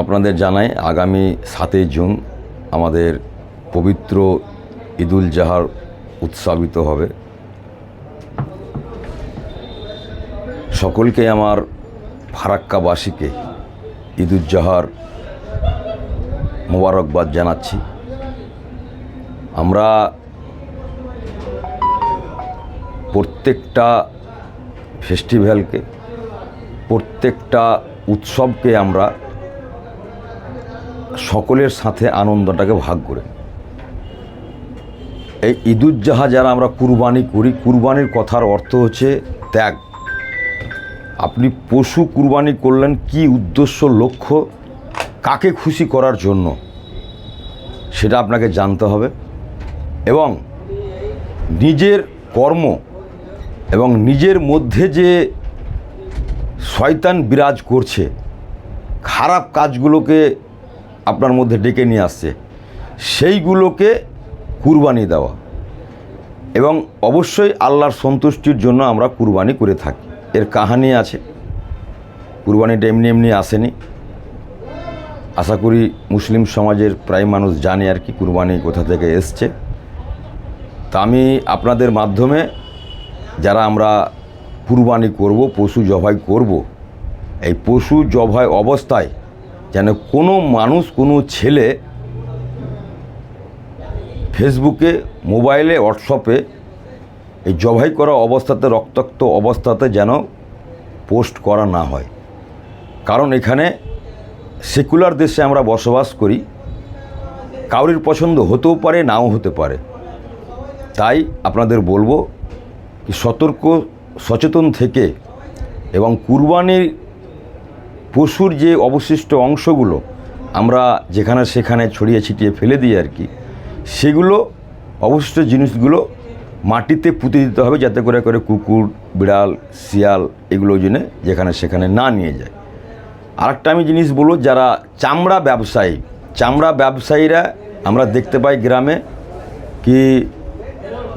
আপনাদের জানাই, আগামী সাতই জুন আমাদের পবিত্র ঈদুল জাহার উৎসবিত হবে। সকলকে আমার ফারাক্কাবাসীকে ঈদুজ্জাহার মোবারকবাদ জানাচ্ছি। আমরা প্রত্যেকটা ফেস্টিভ্যালকে, প্রত্যেকটা উৎসবকে আমরা সকলের সাথে আনন্দটাকে ভাগ করে এই ঈদুজ্জাহা যারা আমরা কুরবানি করি, কুরবানির কথার অর্থ হচ্ছে ত্যাগ। আপনি পশু কুরবানি করলেন কি উদ্দেশ্য, লক্ষ্য, কাকে খুশি করার জন্য, সেটা আপনাকে জানতে হবে। এবং নিজের কর্ম এবং নিজের মধ্যে যে শয়তান বিরাজ করছে, খারাপ কাজগুলোকে আপনার মধ্যে ডেকে নিয়ে আসছে। সেইগুলোকে কুরবানি দেওয়া। এবং অবশ্যই আল্লাহর সন্তুষ্টির জন্য আমরা কুরবানি করে থাকি। এর কাহানি আছে। কুরবানিটা এমনি এমনি আসেনি। আশা করি মুসলিম সমাজের প্রায় মানুষ জানে আর কি কুরবানি কোথা থেকে এসছে। তা আমি আপনাদের মাধ্যমে যারা আমরা কুরবানি করব, পশু জবাই করব, এই পশু জবাই অবস্থায় যেন কোনো মানুষ, কোনো ছেলে ফেসবুকে, মোবাইলে, হোয়াটসঅ্যাপে এই জবাই করা অবস্থাতে, রক্তাক্ত অবস্থাতে যেন পোস্ট করা না হয়। কারণ এখানে সেকুলার দেশে আমরা বসবাস করি। কাউরির পছন্দ হতেও পারে, নাও হতে পারে। তাই আপনাদের বলব কি সতর্ক, সচেতন থেকে এবং কুরবানির পশুর যে অবশিষ্ট অংশগুলো আমরা যেখানে সেখানে ছড়িয়ে ছিটিয়ে ফেলে দিই আর কি, সেগুলো অবশিষ্ট জিনিসগুলো মাটিতে পুঁতে দিতে হবে যাতে করে করে কুকুর, বিড়াল, শিয়াল এগুলো জন্য যেখানে সেখানে না নিয়ে যায়। আরেকটা আমি জিনিস বলব, যারা চামড়া ব্যবসায়ী, চামড়া ব্যবসায়ীরা আমরা দেখতে পাই গ্রামে কি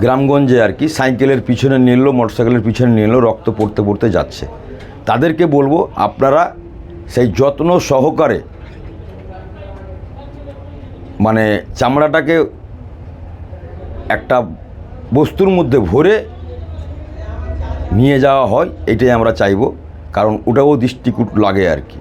গ্রামগঞ্জে আর কি সাইকেলের পিছনে নিল, মোটরসাইকেলের পিছনে নিল, রক্ত পড়তে পড়তে যাচ্ছে। তাদেরকে বলব, আপনারা সেই যত্ন সহকারে মানে চামড়াটাকে একটা বস্তুর মধ্যে ভরে নিয়ে যাওয়া হয়, এটাই আমরা চাইব। কারণ ওটাও দৃষ্টিকূট লাগে আর কি।